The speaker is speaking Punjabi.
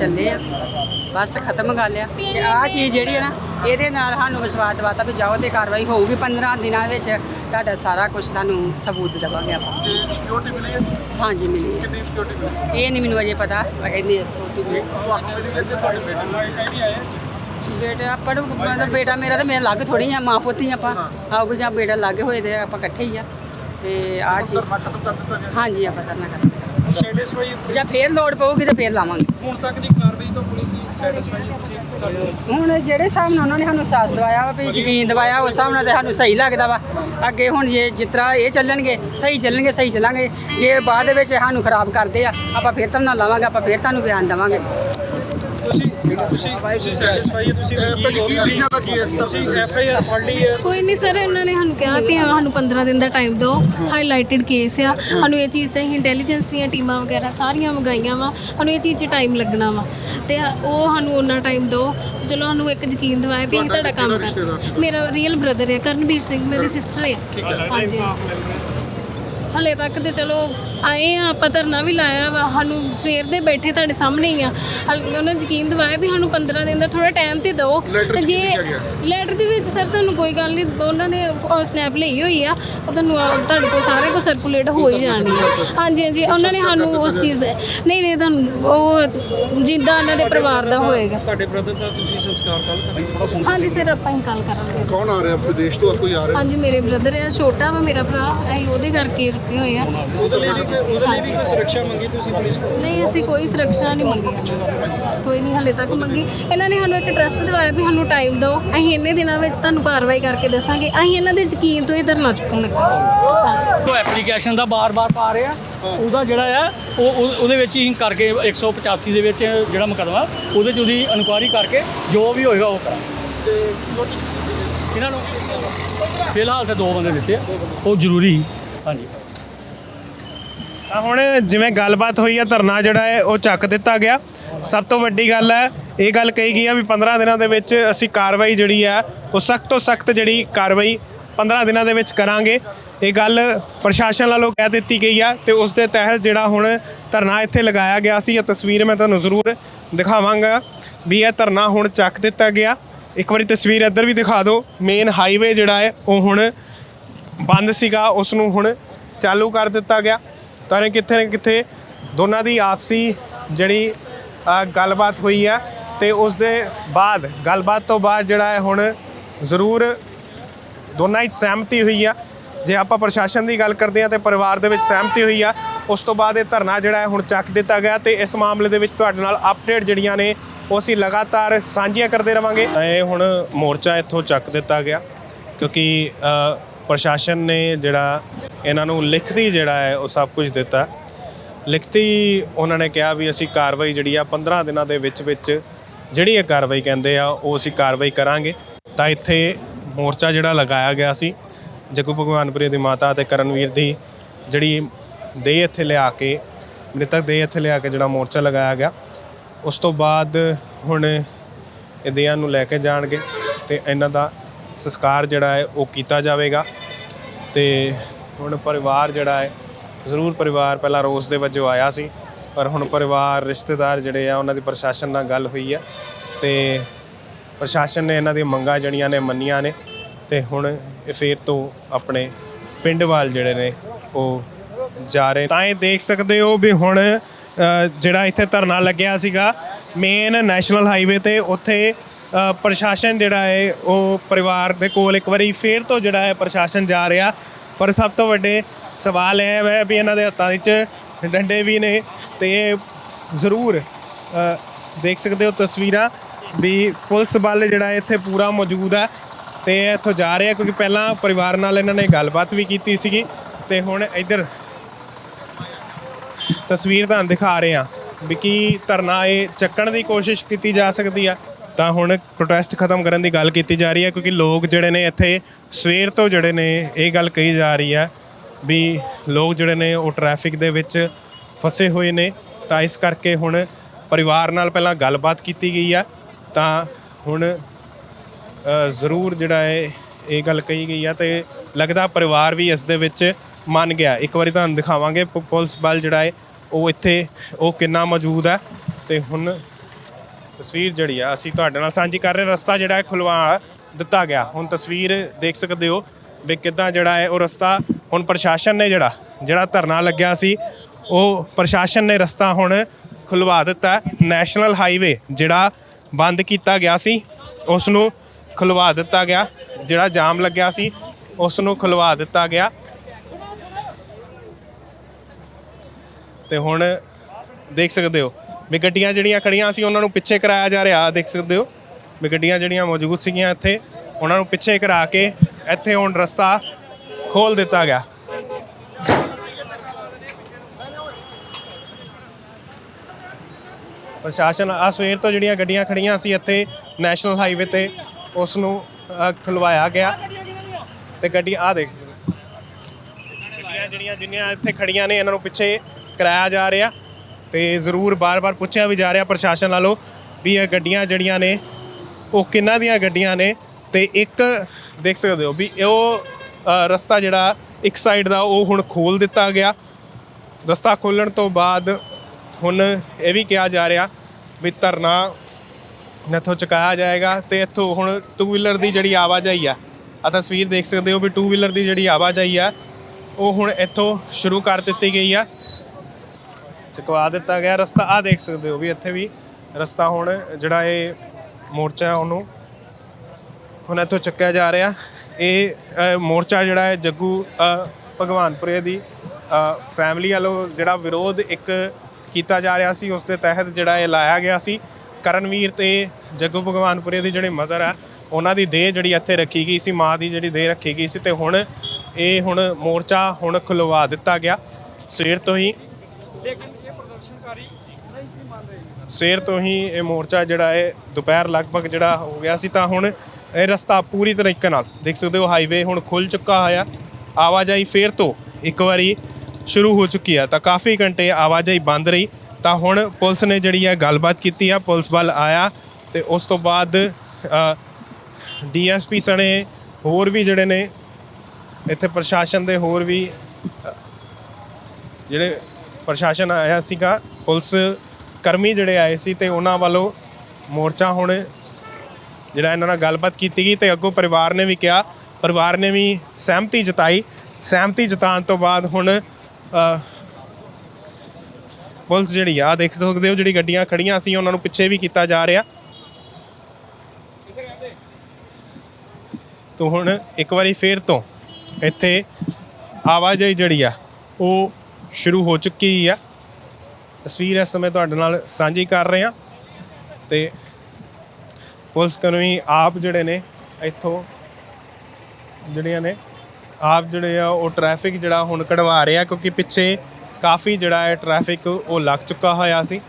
ਚੱਲੇ ਆ। ਬਸ ਖਤਮ ਗੱਲ ਆ। ਤੇ ਆਹ ਚੀਜ਼ ਜਿਹੜੀ ਹੈ ਨਾ ਇਹਦੇ ਨਾਲ ਸਾਨੂੰ ਵਿਸ਼ਵਾਸ ਦਿਵਾਤਾ ਵੀ ਜਾਓ ਤੇ ਕਾਰਵਾਈ ਹੋਊਗੀ। 15 ਦਿਨਾਂ ਵਿੱਚ ਤੁਹਾਡਾ ਸਾਰਾ ਕੁਝ ਤੁਹਾਨੂੰ ਸਬੂਤ ਦੇਵਾਂਗੇ ਆਪਾਂ। ਸਿਕਿਉਰਿਟੀ ਮਿਲੀ ਹੈ? ਹਾਂਜੀ ਮਿਲੀ ਹੈ। ਕਿੰਨੀ ਸਿਕਿਉਰਿਟੀ ਮਿਲੀ ਸੀ? ਇਹ ਨਹੀਂ ਮੈਨੂੰ ਅਜੇ ਪਤਾ ਕਹਿੰਦੇ ਅਸੀਂ ਤੁਹਾਨੂੰ ਮਿਲੀ ਹੈ ਕਿ ਤੁਹਾਡੇ ਬੇਟੇ ਨੂੰ ਬੇਟਾ ਆਪਾਂ ਨੂੰ ਮਤਲਬ ਬੇਟਾ ਮੇਰਾ ਤੇ ਮੇਰੇ ਲੱਗ ਥੋੜੀ ਆ ਮਾਂ ਪੁੱਤ ਆਪਾਂ। ਆਉਗੇ ਜਾਂ ਬੇਟਾ ਲੱਗ ਹੋਏ ਤੇ ਆਪਾਂ ਇਕੱਠੇ ਹੀ ਆ। ਤੇ ਆ ਚੀਜ਼ ਹਾਂਜੀ ਆਪਾਂ ਕਰਨਾ ਕਰਾਂਗੇ ਸੈਟੀਸਫਾਈ ਜਾਂ ਫੇਰ ਲੋੜ ਪਊਗੀ ਤੇ ਫੇਰ ਲਾਵਾਂਗੇ। ਹੁਣ ਤੱਕ ਦੀ ਕਾਰਵਾਈ ਤੋਂ ਪੁਲਿਸ ਦੀ ਸੈਟੀਸਫਾਈ ਤੁਸੀਂ ਹੁਣ ਜਿਹੜੇ ਹਿਸਾਬ ਨਾਲ ਉਹਨਾਂ ਨੇ ਸਾਨੂੰ ਸਾਥ ਦਵਾਇਆ ਵਾ ਵੀ ਯਕੀਨ ਦਵਾਇਆ ਉਸ ਹਿਸਾਬ ਨਾਲ ਤੇ ਸਾਨੂੰ ਸਹੀ ਲੱਗਦਾ ਵਾ। ਅੱਗੇ ਹੁਣ ਜੇ ਜਿਸ ਤਰ੍ਹਾਂ ਇਹ ਚੱਲਣਗੇ ਸਹੀ ਚੱਲਣਗੇ ਸਹੀ ਚੱਲਾਂਗੇ। ਜੇ ਬਾਅਦ ਦੇ ਵਿੱਚ ਸਾਨੂੰ ਖਰਾਬ ਕਰਦੇ ਆ ਆਪਾਂ ਫੇਰ ਤੁਹਾਨੂੰ ਲਾਵਾਂਗੇ ਆਪਾਂ ਫੇਰ ਤੁਹਾਨੂੰ ਬਿਆਨ ਦੇਵਾਂਗੇ। ਤੁਸੀਂ ਤੁਸੀਂ ਤੁਸੀਂ ਸੈਟੀਸਫਾਈ ਹੈ ਤੁਸੀਂ ਇਹ ਭਾਜੀ ਕੀ ਸਿੱਖਿਆ ਦਾ ਕੀ ਹੈ ਇਸ ਤੁਸੀਂ ਤਰ੍ਹਾਂ ਐਫ ਆਈ ਆਰ ਫੜ ਲਈ ਹੈ? ਕੋਈ ਨਹੀਂ ਸਰ ਇਹਨਾਂ ਨੇ ਸਾਨੂੰ ਕਿਹਾ ਕਿ ਸਾਨੂੰ 15 ਦਿਨ ਦਾ ਟਾਈਮ ਦਿਓ। ਹਾਈਲਾਈਟਡ ਕੇਸ ਆ। ਸਾਨੂੰ ਇਹ ਚੀਜ਼ ਤੇ ਇੰਟੈਲੀਜੈਂਸ ਦੀਆਂ ਟੀਮਾਂ ਵਗੈਰਾ ਸਾਰੀਆਂ ਮੰਗਾਈਆਂ ਵਾ। ਸਾਨੂੰ ਇਹ ਚੀਜ਼ 'ਚ ਟਾਈਮ ਲੱਗਣਾ ਵਾ। ਤੇ ਉਹ ਸਾਨੂੰ ਉਹਨਾਂ ਟਾਈਮ ਦਿਓ। ਚਲੋ ਸਾਨੂੰ ਇੱਕ ਯਕੀਨ ਦਿਵਾਇਆ ਵੀ ਅਸੀਂ ਤੁਹਾਡਾ ਕੰਮ ਕਰ? ਮੇਰਾ ਰੀਅਲ ਬ੍ਰਦਰ ਹੈ ਕਰਨਵੀਰ ਸਿੰਘ ਮੇਰੀ ਸਿਸਟਰ ਹੈ। ਹਾਂਜੀ। ਹਲੇ ਤੱਕ ਤੇ ਚਲੋ ਆਏ ਆ ਆਪਾਂ ਧਰਨਾ ਵੀ ਲਾਇਆ ਵਾ। ਸਾਨੂੰ ਸਵੇਰ ਦੇ ਬੈਠੇ ਤੁਹਾਡੇ ਸਾਹਮਣੇ ਹੀ ਆ। ਹਲੇ ਉਹਨਾਂ ਨੇ ਯਕੀਨ ਦਿਵਾਇਆ ਵੀ ਸਾਨੂੰ 15 ਦਿਨ ਦਾ ਥੋੜਾ ਟਾਈਮ ਤੇ ਦਿਓ। Letter ਤੇ ਚ ਕੀ ਜੇ ਲਿਖਿਆ ਗਿਆ? ਲੈਟਰ ਦੇ ਵਿੱਚ ਸਰ ਤੁਹਾਨੂੰ ਕੋਈ ਗੱਲ ਨਹੀਂ ਉਹਨਾਂ ਨੇ ਸਨੈਪ ਲਈ ਹੋਈ ਆ। ਉਹ ਤੁਹਾਨੂੰ ਤੁਹਾਡੇ ਕੋਲ ਸਾਰੇ ਕੋ ਸਰਕੂਲੇਟ ਹੋ ਹੀ ਜਾਣੀ ਆ। ਹਾਂਜੀ ਹਾਂਜੀ ਉਹਨਾਂ ਨੇ ਸਾਨੂੰ ਉਸ ਚੀਜ਼ ਨਹੀਂ ਨਹੀਂ ਤੁਹਾਨੂੰ ਉਹ ਜਿੱਦਾਂ ਉਹਨਾਂ ਦੇ ਪਰਿਵਾਰ ਦਾ ਹੋਏਗਾ। ਤੁਹਾਡੇ ਬ੍ਰਦਰ ਦਾ ਤੁਸੀਂ ਸੰਸਕਾਰ ਕੱਲ ਕਰਨਾ ਹਾਂਜੀ ਸਰ ਆਪਾਂ ਹੀ ਗੱਲ ਕਰਾਂਗੇ। ਕੌਣ ਆ ਰਿਹਾ? ਵਿਦੇਸ਼ ਤੋਂ ਕੋਈ ਆ ਰਿਹਾ? ਹਾਂਜੀ ਮੇਰੇ ਬ੍ਰਦਰ ਆ ਛੋਟਾ ਵਾ ਮੇਰਾ ਭਰਾ। ਅਸੀਂ ਉਹਦੇ ਕਰਕੇ ਰੁਕੇ ਹੋਏ ਆ। ਉਹਦੇ ਲਈ ਵੀ ਕੋਈ- ਉਹਦੇ ਲਈ ਵੀ ਕੋਈ ਸੁਰੱਖਿਆ ਮੰਗੀ ਤੁਸੀਂ ਪੁਲਿਸ ਕੋਲ? ਨਹੀਂ ਅਸੀਂ ਕੋਈ ਸੁਰੱਖਿਆ ਨਹੀਂ ਮੰਗੀ। ਕੋਈ ਨਹੀਂ ਹਲੇ ਤੱਕ ਮੰਗੀ। ਇਹਨਾਂ ਨੇ ਸਾਨੂੰ ਇੱਕ ਟਰਸਟ ਦਿਵਾਇਆ ਵੀ ਸਾਨੂੰ ਟਾਈਮ ਦਿਓ। ਅਸੀਂ ਇੰਨੇ ਦਿਨਾਂ ਵਿੱਚ ਤੁਹਾਨੂੰ ਕਾਰਵਾਈ ਕਰਕੇ ਦੱਸਾਂਗੇ। ਅਸੀਂ ਇਹਨਾਂ ਦੇ ਯਕੀਨ ਤੋਂ ਇਹ ਧਰਨਾ ਚੁੱਕਣ ਲੱਗੇ। ਉਹ ਐਪਲੀਕੇਸ਼ਨ ਦਾ ਬਾਰ-ਬਾਰ ਪਾ ਰਹੇ ਆ। ਉਹਦਾ ਜਿਹੜਾ ਆ ਉਹ ਉਹ- ਉਹਦੇ ਵਿੱਚ ਹੀ ਕਰਕੇ 185 ਦੇ ਵਿੱਚ ਜਿਹੜਾ ਮੁਕੱਦਮਾ ਉਹਦੇ 'ਚ ਉਹਦੀ ਇਨਕੁਆਇਰੀ ਕਰਕੇ ਜੋ ਵੀ ਹੋਏਗਾ ਉਹ ਕਰਾਂਗੇ। ਇਹਨਾਂ ਨੂੰ ਫਿਲਹਾਲ ਤਾਂ ਦੋ ਬੰਦੇ ਦਿੱਤੇ ਆ। ਉਹ ਜ਼ਰੂਰੀ ਸੀ। ਹਾਂਜੀ। ਤਾਂ ਹੁਣ ਜਿਵੇਂ ਗੱਲਬਾਤ ਹੋਈ ਹੈ ਧਰਨਾ ਜਿਹੜਾ ਹੈ, ਉਹ ਚੱਕ ਦਿੱਤਾ ਗਿਆ। ਸਭ ਤੋਂ ਵੱਡੀ ਗੱਲ ਹੈ, ਇਹ ਗੱਲ ਕਹੀ ਗਈ ਆ ਵੀ 15 ਦਿਨਾਂ ਦੇ ਵਿੱਚ ਅਸੀਂ ਕਾਰਵਾਈ ਜਿਹੜੀ ਹੈ ਉਹ ਸਖਤ ਤੋਂ ਸਖਤ ਜਿਹੜੀ ਕਾਰਵਾਈ 15 ਦਿਨਾਂ ਦੇ ਵਿੱਚ ਕਰਾਂਗੇ। ਇਹ ਗੱਲ ਪ੍ਰਸ਼ਾਸਨ ਵੱਲੋਂ ਕਹਿ ਦਿੱਤੀ ਗਈ ਆ ਤੇ ਉਸ ਦੇ ਤਹਿਤ ਜਿਹੜਾ ਹੁਣ ਧਰਨਾ ਇੱਥੇ ਲਗਾਇਆ ਗਿਆ ਸੀ, ਇਹ ਤਸਵੀਰ ਮੈਂ ਤੁਹਾਨੂੰ ਜ਼ਰੂਰ ਦਿਖਾਵਾਂਗਾ ਵੀ ਇਹ ਧਰਨਾ ਹੁਣ ਚੱਕ ਦਿੱਤਾ ਗਿਆ। ਇੱਕ ਵਾਰੀ ਤਸਵੀਰ ਇੱਧਰ ਵੀ ਦਿਖਾ ਦਿਓ ਮੇਨ ਹਾਈਵੇ ਜਿਹੜਾ ਹੈ, ਉਹ ਹੁਣ ਬੰਦ ਸੀਗਾ, ਉਸ ਨੂੰ ਹੁਣ ਚਾਲੂ ਕਰ ਦਿੱਤਾ ਗਿਆ। ਤਾਂ ਕਿੱਥੇ ਨਾ ਕਿੱਥੇ ਦੋਨਾਂ ਦੀ ਆਪਸੀ ਜਿਹੜੀ ਗੱਲਬਾਤ ਹੋਈ ਆ ਤੇ ਉਸ ਦੇ ਬਾਅਦ, ਗੱਲਬਾਤ ਤੋਂ ਬਾਅਦ ਜਿਹੜਾ ਹੈ ਹੁਣ ਜ਼ਰੂਰ ਦੋਨਾਂ ਵਿੱਚ ਸਹਿਮਤੀ ਹੋਈ ਆ। ਜੇ ਆਪਾਂ ਪ੍ਰਸ਼ਾਸਨ ਦੀ ਗੱਲ ਕਰਦੇ ਆ ਤੇ ਪਰਿਵਾਰ ਦੇ ਵਿੱਚ ਸਹਿਮਤੀ ਹੋਈ ਆ, ਉਸ ਤੋਂ ਬਾਅਦ ਇਹ ਧਰਨਾ ਜਿਹੜਾ ਹੈ ਹੁਣ ਚੱਕ ਦਿੱਤਾ ਗਿਆ ਤੇ ਇਸ ਮਾਮਲੇ ਦੇ ਵਿੱਚ ਤੁਹਾਡੇ ਨਾਲ ਅਪਡੇਟ ਜਿਹੜੀਆਂ ਨੇ, ਉਹ ਅਸੀਂ ਲਗਾਤਾਰ ਸਾਂਝੀਆਂ ਕਰਦੇ ਰਵਾਂਗੇ। ਇਹ ਹੁਣ ਮੋਰਚਾ ਇੱਥੋਂ ਚੱਕ ਦਿੱਤਾ ਗਿਆ ਕਿਉਂਕਿ ਪ੍ਰਸ਼ਾਸਨ ਨੇ ਜਿਹੜਾ ਇਹਨਾਂ ਨੂੰ ਲਿਖਤੀ ਜਿਹੜਾ ਹੈ, ਉਹ ਸਭ ਕੁਝ ਦਿੱਤਾ। ਲਿਖਤੀ ਉਹਨਾਂ ਨੇ ਕਿਹਾ ਵੀ ਅਸੀਂ ਕਾਰਵਾਈ ਜਿਹੜੀ ਆ 15 ਦਿਨਾਂ ਦੇ ਵਿੱਚ ਵਿੱਚ ਜਿਹੜੀ ਇਹ ਕਾਰਵਾਈ ਕਹਿੰਦੇ ਆ, ਉਹ ਅਸੀਂ ਕਾਰਵਾਈ ਕਰਾਂਗੇ। ਤਾਂ ਇੱਥੇ ਮੋਰਚਾ ਜਿਹੜਾ ਲਗਾਇਆ ਗਿਆ ਸੀ, ਜੱਗੂ ਭਗਵਾਨਪੁਰੀ ਦੀ ਮਾਤਾ ਤੇ ਕਰਨਵੀਰ ਦੀ ਜਿਹੜੀ ਦੇਹ ਇੱਥੇ ਲਿਆ ਕੇ, ਮ੍ਰਿਤਕ ਦੇਹ ਇੱਥੇ ਲਿਆ ਕੇ ਜਿਹੜਾ ਮੋਰਚਾ ਲਗਾਇਆ ਗਿਆ। ਉਸ ਤੋਂ ਬਾਅਦ ਹੁਣ ਇਹ ਦੇਹਾਂ ਨੂੰ ਲੈ ਕੇ ਜਾਣਗੇ ਤੇ ਇਹਨਾਂ ਦਾ ਸੰਸਕਾਰ ਜਿਹੜਾ ਹੈ, ਉਹ ਕੀਤਾ ਜਾਵੇਗਾ। ਤੇ ਹੁਣ ਪਰਿਵਾਰ ਜਿਹੜਾ ਹੈ, ਜ਼ਰੂਰ ਪਰਿਵਾਰ ਪਹਿਲਾਂ ਰੋਸ ਦੇ ਵਜੋਂ ਆਇਆ ਸੀ, ਪਰ ਹੁਣ ਪਰਿਵਾਰ, ਰਿਸ਼ਤੇਦਾਰ ਜਿਹੜੇ ਆ, ਉਹਨਾਂ ਦੀ ਪ੍ਰਸ਼ਾਸਨ ਨਾਲ ਗੱਲ ਹੋਈ ਹੈ ਤੇ ਪ੍ਰਸ਼ਾਸਨ ਨੇ ਇਹਨਾਂ ਦੀਆਂ ਮੰਗਾਂ ਜਿਹੜੀਆਂ ਨੇ ਮੰਨੀਆਂ ਨੇ ਤੇ ਹੁਣ ਇਹ ਫੇਰ ਤੋਂ ਆਪਣੇ ਪਿੰਡ ਵੱਲ ਜਿਹੜੇ ਨੇ ਉਹ ਜਾ ਰਹੇ। ਤਾਂ ਇਹ ਦੇਖ ਸਕਦੇ ਹੋ ਵੀ ਹੁਣ ਜਿਹੜਾ ਇੱਥੇ ਧਰਨਾ ਲੱਗਿਆ ਸੀਗਾ ਮੇਨ ਨੈਸ਼ਨਲ ਹਾਈਵੇ ਤੇ ਉੱਥੇ ਪ੍ਰਸ਼ਾਸਨ ਜਿਹੜਾ ਹੈ, ਉਹ ਪਰਿਵਾਰ ਦੇ ਕੋਲ ਇੱਕ ਵਾਰੀ ਫੇਰ ਤੋਂ ਜਿਹੜਾ ਹੈ ਪ੍ਰਸ਼ਾਸਨ ਜਾ ਰਿਹਾ। ਪਰ ਸਭ ਤੋਂ ਵੱਡੇ ਸਵਾਲ ਇਹ ਹੈ ਵੀ ਇਹਨਾਂ ਦੇ ਹੱਥਾਂ ਵਿੱਚ ਡੰਡੇ ਵੀ ਨੇ ਤੇ ਜ਼ਰੂਰ ਦੇਖ ਸਕਦੇ ਹੋ ਤਸਵੀਰਾਂ ਵੀ ਪੁਲਿਸ ਬਲ ਜਿਹੜਾ ਇੱਥੇ ਪੂਰਾ ਮੌਜੂਦ ਹੈ ਤੇ ਇੱਥੋਂ ਜਾ ਰਿਹਾ ਕਿਉਂਕਿ ਪਹਿਲਾਂ ਪਰਿਵਾਰ ਨਾਲ ਇਹਨਾਂ ਨੇ ਗੱਲਬਾਤ ਵੀ ਕੀਤੀ ਸੀਗੀ ਤੇ ਹੁਣ ਇੱਧਰ ਤਸਵੀਰ ਤੁਹਾਨੂੰ ਦਿਖਾ ਰਹੇ ਹਾਂ ਵੀ ਕੀ ਧਰਨਾ ਇਹ ਚੱਕਣ ਦੀ ਕੋਸ਼ਿਸ਼ ਕੀਤੀ ਜਾ ਸਕਦੀ ਆ। ਤਾਂ ਹੁਣ ਪ੍ਰੋਟੈਸਟ ਖਤਮ ਕਰਨ ਦੀ ਗੱਲ ਕੀਤੀ ਜਾ ਰਹੀ ਹੈ, ਕਿਉਂਕਿ ਲੋਕ ਜਿਹੜੇ ਨੇ ਇੱਥੇ ਸਵੇਰ ਤੋਂ ਜਿਹੜੇ ਨੇ ਇਹ ਗੱਲ ਕਹੀ ਜਾ ਰਹੀ ਹੈ ਵੀ ਲੋਕ ਜਿਹੜੇ ਨੇ ਉਹ ਟ੍ਰੈਫਿਕ ਦੇ ਵਿੱਚ ਫਸੇ ਹੋਏ ਨੇ। ਤਾਂ ਇਸ ਕਰਕੇ ਹੁਣ ਪਰਿਵਾਰ ਨਾਲ ਪਹਿਲਾਂ ਗੱਲਬਾਤ ਕੀਤੀ ਗਈ ਆ। ਤਾਂ ਹੁਣ ਜ਼ਰੂਰ ਜਿਹੜਾ ਹੈ ਇਹ ਗੱਲ ਕਹੀ ਗਈ ਆ ਤੇ ਲੱਗਦਾ ਪਰਿਵਾਰ ਵੀ ਇਸ ਦੇ ਵਿੱਚ ਮੰਨ ਗਿਆ। ਇੱਕ ਵਾਰੀ ਤੁਹਾਨੂੰ ਦਿਖਾਵਾਂਗੇ, ਪ- ਪੁਲਿਸ ਬਲ ਜਿਹੜਾ ਹੈ ਉਹ ਇੱਥੇ, ਉਹ ਕਿੰਨਾ ਮੌਜੂਦ ਹੈ। ਤੇ ਹੁਣ ਤਸਵੀਰ ਜਿਹੜੀ ਆ, ਅਸੀਂ ਤੁਹਾਡੇ ਨਾਲ ਸਾਂਝੀ ਕਰ ਰਹੇ ਰਸਤਾ ਜਿਹੜਾ ਹੈ ਖੁਲਵਾ ਦਿੱਤਾ ਗਿਆ। ਹੁਣ ਤਸਵੀਰ ਦੇਖ ਸਕਦੇ ਹੋ ਵੀ ਕਿੱਦਾਂ ਜਿਹੜਾ ਹੈ ਉਹ ਰਸਤਾ ਹੁਣ ਪ੍ਰਸ਼ਾਸਨ ਨੇ ਜਿਹੜਾ ਜਿਹੜਾ ਧਰਨਾ ਲੱਗਿਆ ਸੀ, ਉਹ ਪ੍ਰਸ਼ਾਸਨ ਨੇ ਰਸਤਾ ਹੁਣ ਖੁਲਵਾ ਦਿੱਤਾ। ਨੈਸ਼ਨਲ ਹਾਈਵੇ ਜਿਹੜਾ ਬੰਦ ਕੀਤਾ ਗਿਆ ਸੀ, ਉਸ ਨੂੰ ਖੁਲਵਾ ਦਿੱਤਾ ਗਿਆ। ਜਿਹੜਾ ਜਾਮ ਲੱਗਿਆ ਸੀ, ਉਸ ਨੂੰ ਖੁਲਵਾ ਦਿੱਤਾ ਗਿਆ। ਤੇ ਹੁਣ ਦੇਖ ਸਕਦੇ ਹੋ ਵੀ ਗੱਡੀਆਂ ਜਿਹੜੀਆਂ ਖੜੀਆਂ ਸੀ, ਉਹਨਾਂ ਨੂੰ ਪਿੱਛੇ ਕਰਾਇਆ ਜਾ ਰਿਹਾ, ਆਹ ਦੇਖ ਸਕਦੇ ਹੋ। ਵੀ ਗੱਡੀਆਂ ਜਿਹੜੀਆਂ ਮੌਜੂਦ ਸੀਗੀਆਂ ਇੱਥੇ, ਉਹਨਾਂ ਨੂੰ ਪਿੱਛੇ ਕਰਾ ਕੇ ਇੱਥੇ ਹੁਣ ਰਸਤਾ ਖੋਲ ਦਿੱਤਾ ਗਿਆ। ਪ੍ਰਸ਼ਾਸਨ ਆ ਸਵੇਰ ਤੋਂ ਜਿਹੜੀਆਂ ਗੱਡੀਆਂ ਖੜੀਆਂ ਸੀ ਇੱਥੇ, ਨੈਸ਼ਨਲ ਹਾਈਵੇ ਤੇ, ਉਸ ਨੂੰ ਖੁਲਵਾਇਆ ਗਿਆ। ਤੇ ਗੱਡੀ ਆ ਦੇਖ ਸਕਦੇ ਹੋ। ਗੱਡੀਆਂ ਜਿਹੜੀਆਂ, ਜਿੰਨੀਆਂ ਇੱਥੇ ਖੜੀਆਂ ਨੇ, ਇਹਨਾਂ ਨੂੰ ਪਿੱਛੇ ਕਰਾਇਆ ਜਾ ਰਿਹਾ। ਤੇ ਜ਼ਰੂਰ ਬਾਰ-ਬਾਰ ਪੁੱਛਿਆ ਵੀ ਜਾ ਰਿਹਾ ਪ੍ਰਸ਼ਾਸਨ ਨਾਲੋਂ ਵੀ ਇਹ ਗੱਡੀਆਂ ਜਿਹੜੀਆਂ ਨੇ ਉਹ ਕਿੰਨਾ ਦੀਆਂ ਗੱਡੀਆਂ ਨੇ ਤੇ ਇੱਕ ਦੇਖ ਸਕਦੇ ਹੋ ਵੀ ਉਹ ਅ, ਰਸਤਾ ਜਿਹੜਾ ਇੱਕ ਸਾਈਡ ਦਾ ਉਹ ਹੁਣ ਖੋਲ ਦਿੱਤਾ ਗਿਆ। ਰਸਤਾ ਖੋਲਣ ਤੋਂ ਬਾਅਦ ਹੁਣ ਇਹ ਵੀ ਕਿਹਾ ਜਾ ਰਿਹਾ ਵੀ ਧਰਨਾ ਇੱਥੋਂ ਚੁਕਾਇਆ ਜਾਏਗਾ ਤੇ ਇੱਥੋਂ ਹੁਣ ਟੂ ਵੀਲਰ ਦੀ ਜਿਹੜੀ ਆਵਾਜਾਈ ਆ ਆ ਤਸਵੀਰ ਦੇਖ ਸਕਦੇ ਹੋ ਵੀ ਟੂ ਵੀਲਰ ਦੀ ਜਿਹੜੀ ਆਵਾਜਾਈ ਆ ਉਹ ਹੁਣ ਇੱਥੋਂ ਸ਼ੁਰੂ ਕਰ ਦਿੱਤੀ ਗਈ ਆ। ਚੁਕਵਾ ਦਿੱਤਾ ਗਿਆ। ਰਸਤਾ ਆ ਦੇਖ ਸਕਦੇ ਹੋ ਵੀ ਇੱਥੇ ਵੀ ਰਸਤਾ ਹੁਣ ਜਿਹੜਾ ਇਹ ਮੋਰਚਾ ਹੈ ਉਹਨੂੰ ਹੁਣ ਇੱਥੋਂ ਚੱਕਿਆ ਜਾ ਰਿਹਾ। ਇਹ ਮੋਰਚਾ ਜਿਹੜਾ ਹੈ ਜੱਗੂ ਭਗਵਾਨਪੁਰੇ ਦੀ ਫੈਮਿਲੀ ਵੱਲੋਂ ਜਿਹੜਾ ਵਿਰੋਧ ਇੱਕ ਕੀਤਾ ਜਾ ਰਿਹਾ ਸੀ, ਉਸ ਦੇ ਤਹਿਤ ਜਿਹੜਾ ਇਹ ਲਾਇਆ ਗਿਆ ਸੀ। ਕਰਨਵੀਰ ਤੇ ਜੱਗੂ ਭਗਵਾਨਪੁਰੇ ਦੀ ਜਿਹੜੀ ਮਦਰ ਆ ਉਹਨਾਂ ਦੀ ਦੇਹ ਜਿਹੜੀ ਇੱਥੇ ਰੱਖੀ ਗਈ ਸੀ, ਮਾਂ ਦੀ ਜਿਹੜੀ ਦੇਹ ਰੱਖੀ ਗਈ ਸੀ ਤੇ ਹੁਣ ਇਹ ਹੁਣ ਮੋਰਚਾ ਹੁਣ ਖੁਲਵਾ ਦਿੱਤਾ ਗਿਆ। ਸਵੇਰ ਤੋਂ ਹੀ ਸਵੇਰ ਤੋਂ ਹੀ ਇਹ ਮੋਰਚਾ ਜਿਹੜਾ ਹੈ ਦੁਪਹਿਰ ਲਗਭਗ ਜਿਹੜਾ ਹੋ ਗਿਆ ਸੀ ਤਾਂ ਹੁਣ ਇਹ ਰਸਤਾ ਪੂਰੀ ਤਰੀਕੇ ਨਾਲ ਦੇਖ ਸਕਦੇ ਹੋ ਹਾਈਵੇ ਹੁਣ ਖੁੱਲ ਚੁੱਕਾ ਹੋਇਆ। ਆਵਾਜਾਈ ਫੇਰ ਤੋਂ ਇੱਕ ਵਾਰੀ ਸ਼ੁਰੂ ਹੋ ਚੁੱਕੀ ਆ, ਤਾਂ ਕਾਫੀ ਘੰਟੇ ਆਵਾਜਾਈ ਬੰਦ ਰਹੀ। ਤਾਂ ਹੁਣ ਪੁਲਿਸ ਨੇ ਜਿਹੜੀ ਹੈ ਗੱਲਬਾਤ ਕੀਤੀ ਆ, ਪੁਲਿਸ ਵੱਲ ਆਇਆ ਤੇ ਉਸ ਤੋਂ ਬਾਅਦ ਡੀਐਸਪੀ ਸਣੇ ਹੋਰ ਵੀ ਜਿਹੜੇ ਨੇ, ਇੱਥੇ ਪ੍ਰਸ਼ਾਸਨ ਦੇ ਹੋਰ ਵੀ ਜਿਹੜੇ ਪ੍ਰਸ਼ਾਸਨ ਆਇਆ ਸੀਗਾ, ਪੁਲਿਸ ਕਰਮੀ ਜਿਹੜੇ ਆਏ ਸੀ ਤੇ ਉਹਨਾਂ ਵੱਲੋਂ ਮੋਰਚਾ ਹੁਣ ਜਿਹੜਾ ਇਹਨਾਂ ਨਾਲ ਗੱਲਬਾਤ ਕੀਤੀ ਗਈ ਤੇ ਅੱਗੋਂ ਪਰਿਵਾਰ ਨੇ ਵੀ ਕਿਹਾ, ਪਰਿਵਾਰ ਨੇ ਵੀ ਸਹਿਮਤੀ ਜਤਾਈ। ਸਹਿਮਤੀ ਜਤਾਉਣ ਤੋਂ ਬਾਅਦ ਹੁਣ ਪੁਲਿਸ ਜਿਹੜੀ ਆ, ਦੇਖ ਸਕਦੇ ਹੋ ਜਿਹੜੀ ਗੱਡੀਆਂ ਖੜੀਆਂ ਸੀ, ਉਹਨਾਂ ਨੂੰ ਪਿੱਛੇ ਵੀ ਕੀਤਾ ਜਾ ਰਿਹਾ। ਤੋਂ ਹੁਣ ਇੱਕ ਵਾਰੀ ਫੇਰ ਤੋਂ ਇੱਥੇ ਆਵਾਜਾਈ ਜਿਹੜੀ ਆ, ਉਹ ਸ਼ੁਰੂ ਹੋ ਚੁੱਕੀ ਆ। ਤਸਵੀਰ ਇਸ ਸਮੇਂ ਤੁਹਾਡੇ ਨਾਲ ਸਾਂਝੀ ਕਰ ਰਹੇ ਆ ਤੇ ਪੁਲਿਸ ਕਰਮੀ ਆਪ ਜਿਹੜੇ ਨੇ, ਇੱਥੋਂ ਜਿਹੜੀਆਂ ਨੇ, ਆਪ ਜਿਹੜੇ ਆ, ਉਹ ਟ੍ਰੈਫਿਕ ਜਿਹੜਾ ਹੁਣ ਕਢਵਾ ਰਿਹਾ ਕਿਉਂਕਿ ਪਿੱਛੇ ਕਾਫੀ ਜਿਹੜਾ ਹੈ ਟ੍ਰੈਫਿਕ ਉਹ ਲੱਗ ਚੁੱਕਾ ਹੋਇਆ ਸੀ।